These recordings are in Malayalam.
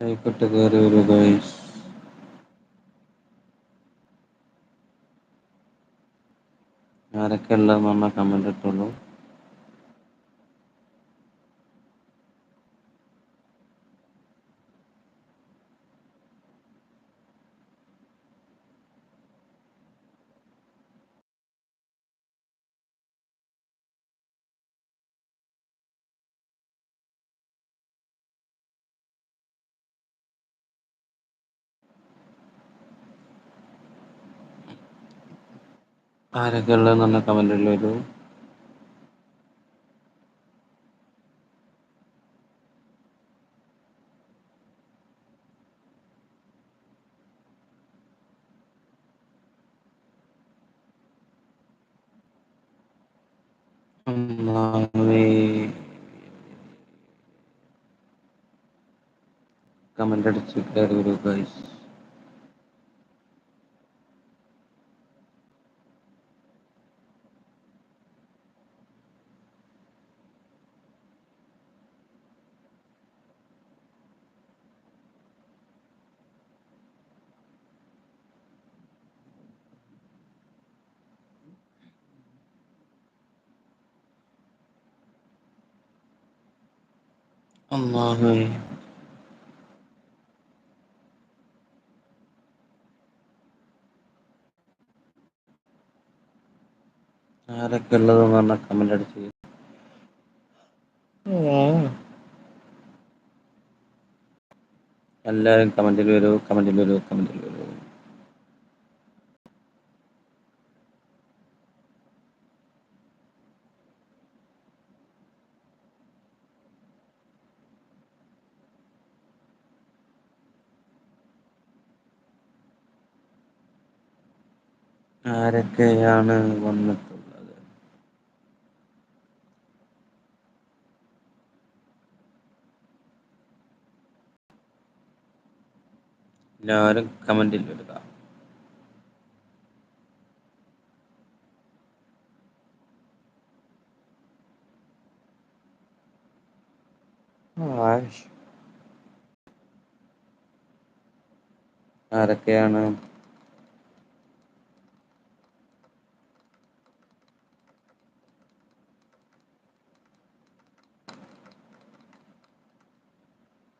ആയിക്കോട്ടെ കയറി വരൂ ഗൈസ് ആരൊക്കെ ഉള്ളതെന്ന് പറഞ്ഞാൽ കമന്റ് ഇട്ടുള്ളൂ ആരൊക്കെ ഉള്ളതെന്ന് പറഞ്ഞാൽ ഒരു. വരൂ കമന്റ് അടിച്ച് കയറി ഗൈസ് അല്ലാഹുവേ ആരൊക്കെ ഉള്ളതെന്ന് പറഞ്ഞാൽ കമന്റ് അടിച്ച് എല്ലാവരും കമന്റിൽ വരൂ കമന്റിൽ വരൂ കമന്റിൽ വരൂ. ആരൊക്കെയാണ് വന്നിട്ടുള്ളത്? എല്ലാവരും കമന്റിൽ വരിക ആരൊക്കെയാണ്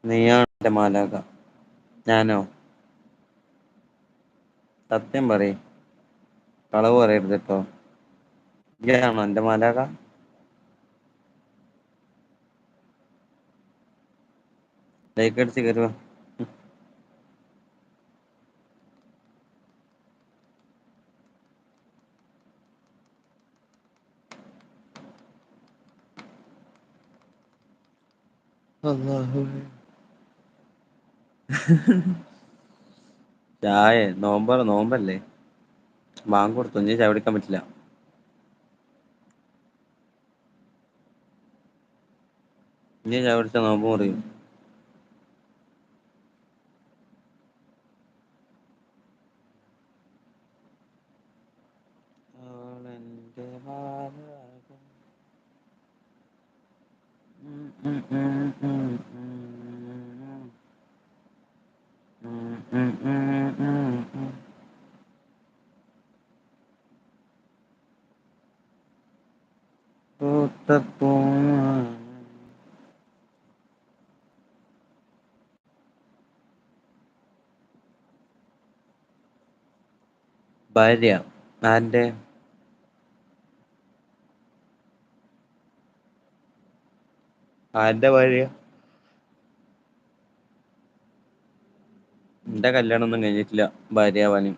നീയാണ് എന്റെ മാലാക ഞാനോ? സത്യം പറയേ. കളവ് പറയരുത് കേട്ടോ നീയാണോ എന്റെ മാലാക ലൈക്ക് അടിച്ച് കയറുക അള്ളാഹു ചായെ നോമ്പ് നോമ്പല്ലേ? ബാങ്ക് കൊടുത്തു ഇനി ചായ കുടിക്കാൻ പറ്റില്ല. ഇനി ചായ കുടിച്ചാൽ നോമ്പ് മുറിയും. ഭാര്യ. ആരുടെ? ആരുടെ ഭാര്യ? എന്റെ കല്യാണം ഒന്നും കഴിഞ്ഞിട്ടില്ല ഭാര്യയാവാന്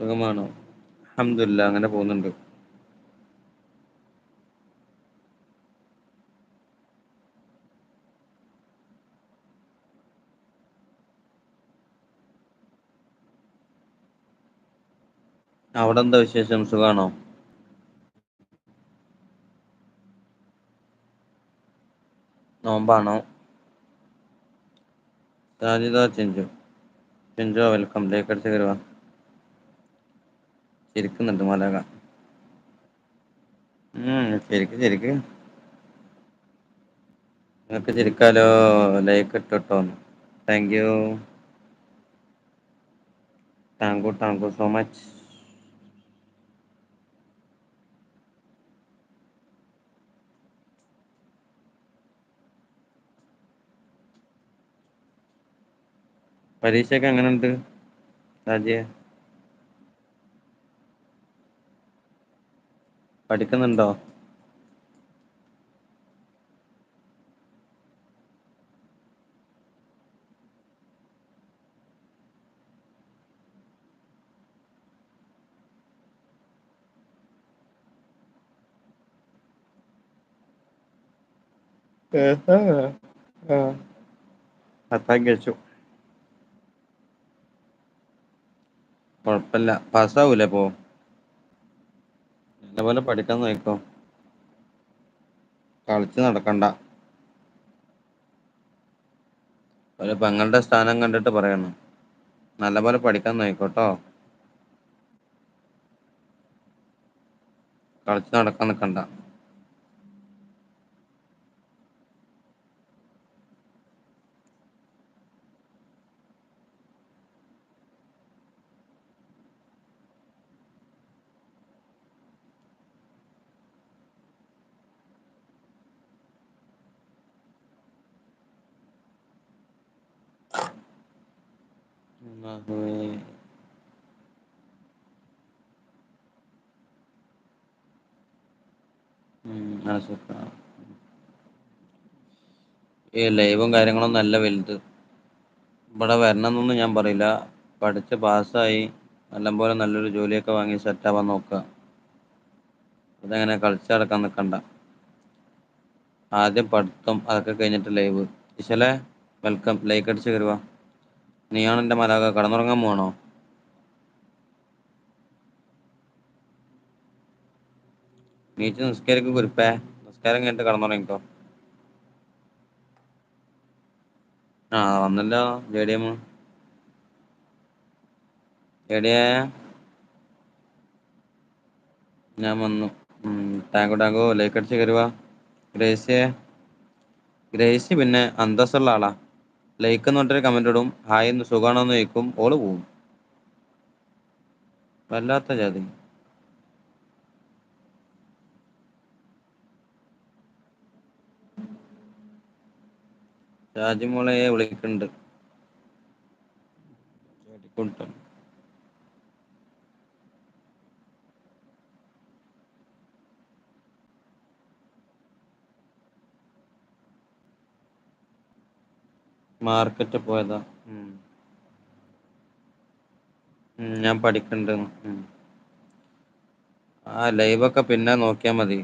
സുഖമാണോ? അഹമ്മദില്ല അങ്ങനെ പോകുന്നുണ്ട്. അവിടെ എന്താ വിശേഷം? സുഖാണോ? നോമ്പാണോ? സാജിത ചെഞ്ചു. ചെഞ്ചു വെൽക്കം ലേക്ക് അടിച്ച് കയറുക ചിരിക്കുന്നുണ്ട് മലക. ശരിക്ക് ശരിക്ക് നിങ്ങൾക്ക് ചിരിക്കാലോ? ലൈക്ക് ഇട്ടോ thank you thank you thank you so much പരീക്ഷയൊക്കെ എങ്ങനെണ്ട് രാജി പഠിക്കുന്നുണ്ടോ അത്താം കഴിച്ചു കൊഴപ്പില്ല. പാസ്സാവൂലേ അപ്പൊ നല്ലപോലെ പഠിക്കാൻ നോക്കിക്കോ. കളിച്ച് നടക്കണ്ട. ഒരു പെങ്ങളുടെ സ്ഥാനം കണ്ടിട്ട് പറയണം. നല്ലപോലെ പഠിക്കാൻ നോക്കിക്കോട്ടോ കളിച്ച് നടക്കാൻ നിക്കണ്ട. ഈ ലൈവും കാര്യങ്ങളൊന്നും അല്ല വലുത്. ഇവിടെ വരണന്നൊന്നും ഞാൻ പറയില്ല. പഠിച്ച് പാസ്സായി നല്ലപോലെ നല്ലൊരു ജോലിയൊക്കെ വാങ്ങി സെറ്റാവാൻ നോക്കുക. അതങ്ങനെ കളിച്ച് നടക്കാൻ നിൽക്കണ്ട. ആദ്യം പഠിത്തം അതൊക്കെ കഴിഞ്ഞിട്ട് ലൈവ് ഇശലേ വെൽക്കം ലൈക്ക് അടിച്ച് കേറുവാ നീയാണ് എന്റെ മലാക കടന്നുറങ്ങാൻ പോവാണോ? നീച്ച് നിസ്കരിക്ക് കുരുപ്പേ. നിസ്കാരം കഴിഞ്ഞിട്ട് കടന്നുറങ്ങിക്കോ. ആ വന്നല്ലോ ജെഡിഎം ജേഡിയ ഞാൻ വന്നു. ടാങ്കു ടാങ്കു ലൈക്ക് അടിച്ച് ഗ്രേസിയെ ഗ്രേസിയേ. ഗ്രേസി പിന്നെ അന്തസ്സുള്ള ആളാ. ലൈക്ക് എന്ന് പറഞ്ഞിട്ട് കമന്റ് ഇടും. ഹായ് എന്ന് സുഖമാണെന്ന് ചോദിക്കും. ഓൾ പോവും. വല്ലാത്ത ജാതി. ഷാജിമോളെ വിളിക്കണ്ട്. മാർക്കറ്റ് പോയതാ. ഞാൻ പഠിക്കണ്ട്. ആ ലൈവൊക്കെ പിന്നെ നോക്കിയാൽ മതി.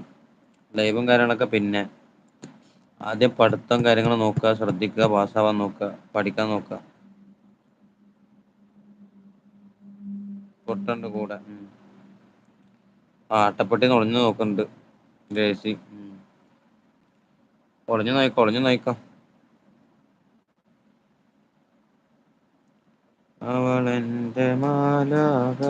ലൈവും കാര്യങ്ങളൊക്കെ പിന്നെ. ആദ്യം പഠിത്തം കാര്യങ്ങൾ നോക്കുക ശ്രദ്ധിക്കുക പാസ്സാവാൻ നോക്കുക പഠിക്കാൻ നോക്കുക. തൊട്ടുണ്ട് കൂടെ. ആ അട്ടപ്പെട്ടി ഒളിഞ്ഞു നോക്കുന്നുണ്ട് ഉം. ഒളിഞ്ഞു നോയിക്കോ ഒളിഞ്ഞു നോയിക്കോ. അവളെന്റെ മാലാക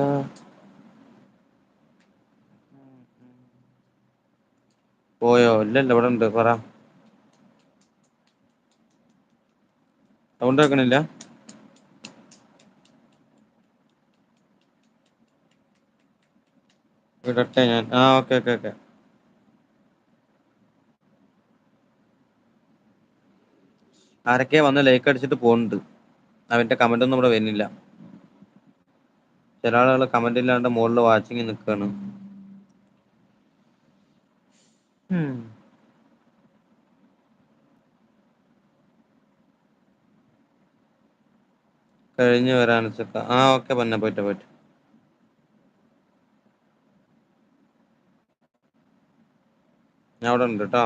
പോയോ? ഇല്ലല്ല ഇവിടെണ്ട് പറ. സൗണ്ട് വെക്കണില്ല? വിടട്ടെ ഞാൻ. ആ ഓക്കെ ഓക്കെ ഓക്കെ. ആരൊക്കെ വന്ന് ലൈക്ക് അടിച്ചിട്ട് പോണുണ്ട് അവന്റെ കമന്റ് ഒന്നും ഇവിടെ വരുന്നില്ല. ചില ആളുകൾ കമന്റ് ഇല്ലാണ്ട് മുകളിൽ വാച്ചിങ് നിൽക്കുകയാണ് കഴിഞ്ഞു വരാൻ വരാൻ ആ ഓക്കെ പന്നെ പോയിട്ട് പോയിട്ട്. ഞാൻ അവിടെ ഉണ്ട് കേട്ടോ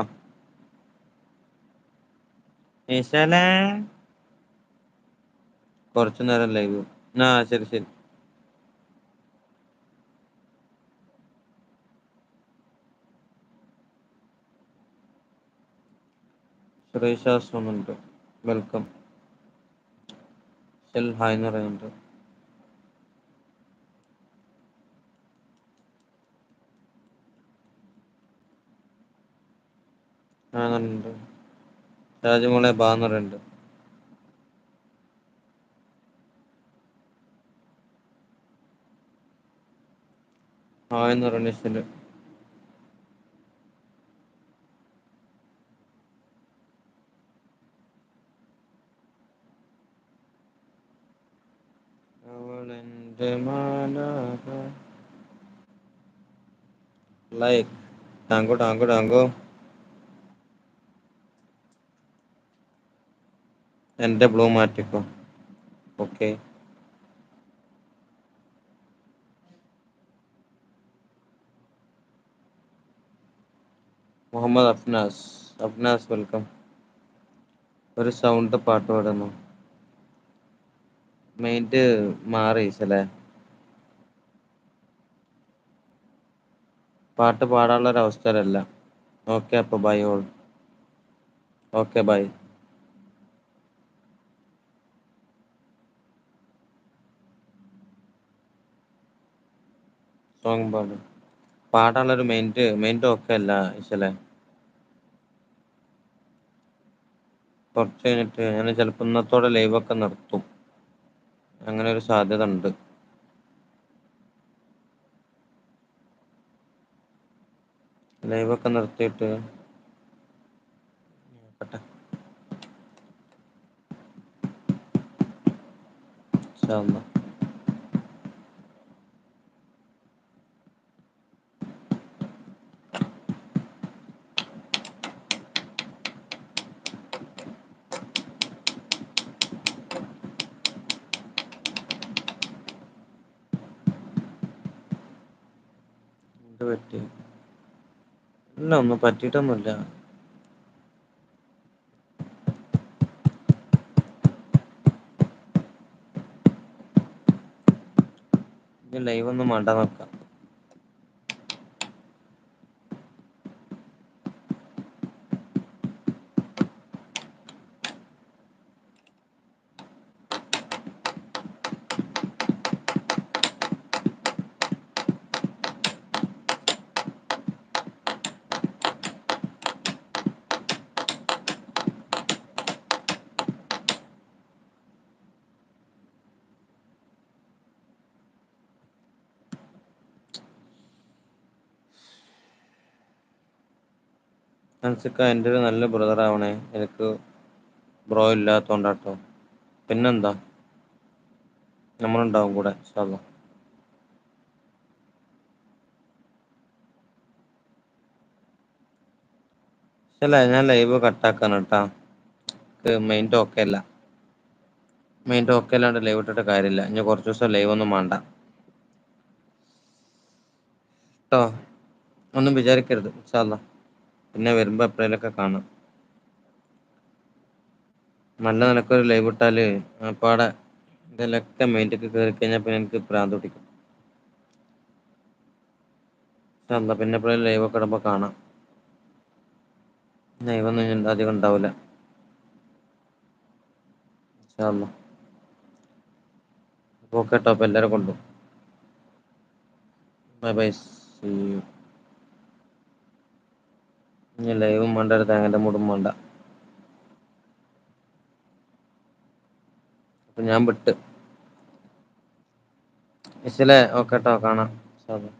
ഇശാലേ കുറച്ചു നേരം ലൈവ് ആഹ് ശരി ശരി. വന്നിണ്ട് വെൽക്കം ഹായ് എന്ന് പറയുന്നുണ്ട്. ആഹ് ഷാജിമോളെ ബാന്ന് പറയ്ണ്ട് എന്ന് പറയുന്ന നെസ്സിൽ അവളെന്റെ ലൈക്ക്. ടാങ്കോ ടാങ്കോ ടാങ്കോ എന്റെ ബ്ലൂ മാറ്റിക്കോ. ഓക്കെ. മുഹമ്മദ് അഫ്നാസ്. അഫ്നാസ് വെൽക്കം ഒരു സൗണ്ട് പാട്ട് പാടുന്നോ. മാറി മാറിസലേ പാട്ട് പാടാനുള്ളൊരു അവസ്ഥയിലല്ല ഓക്കെ അപ്പോൾ bye all okay bye song പാടും. പാടാനുള്ളൊരു മെയിന്റ് മെയിന്റ് ഓക്കെ അല്ല ഇശലെ കുറച്ച് കഴിഞ്ഞിട്ട് അങ്ങനെ ചിലപ്പോൾ ഇന്നത്തോടെ ലൈവ് ഒക്കെ നിർത്തും. അങ്ങനെ ഒരു സാധ്യത ഉണ്ട്. ലൈവൊക്കെ നിർത്തിയിട്ട് നോക്കട്ടെ. ഇൻഷാ പറ്റി ഇല്ല ഒന്നും പറ്റിയിട്ടൊന്നുമില്ല. ലൈവ് ഒന്നും വേണ്ട വെക്കാം അൻസിക്ക എന്റെ ഒരു നല്ല ബ്രദർ ആവണേ. എനിക്ക് ബ്രോ ഇല്ലാത്തോണ്ടാട്ടോ. പിന്നെന്താ? നമ്മളുണ്ടാവും കൂടെ അല്ലാഹ് ഇല്ല ഞാൻ ലൈവ് കട്ടാക്കാണ് കേട്ടാ മെയിൻ ഓക്കെ അല്ല. മെയിൻ ടോക്കേ അല്ലാണ്ട് ലൈവ് ഇട്ടിട്ട് കാര്യമില്ല. ഇനി കുറച്ച് ദിവസം ലൈവ് ഒന്നും വേണ്ട. ട്ടോ. ഒന്നും വിചാരിക്കരുത് അല്ലാഹ് പിന്നെ വരുമ്പോ എപ്പോഴേലൊക്കെ കാണാം. നല്ല നിലക്കൊരു ലൈവ് ഇട്ടാൽ അപ്പാടെ ഇതിലൊക്കെ മൈൻഡൊക്കെ കേറി കഴിഞ്ഞാ പിന്നെ എനിക്ക് പ്രാന്ത് പിടിക്കും. പിന്നെ എപ്പോഴേലും ലൈവൊക്കെ ഒക്കെ ഇടുമ്പോ കാണാം. ലൈവൊന്നും അധികം ഉണ്ടാവൂല. ഇൻഷാ ടോപ്പ് എല്ലാവരും കൊണ്ടും. ബൈ ബൈ സീ യു ഇനി ലൈവും വേണ്ട ഒരു തേങ്ങന്റെ മൂടും വേണ്ട. അപ്പൊ ഞാൻ വിട്ട്. ഇശലെ ഓക്കെട്ടോ കാണാം. ഇൻഷാ അല്ലാഹ്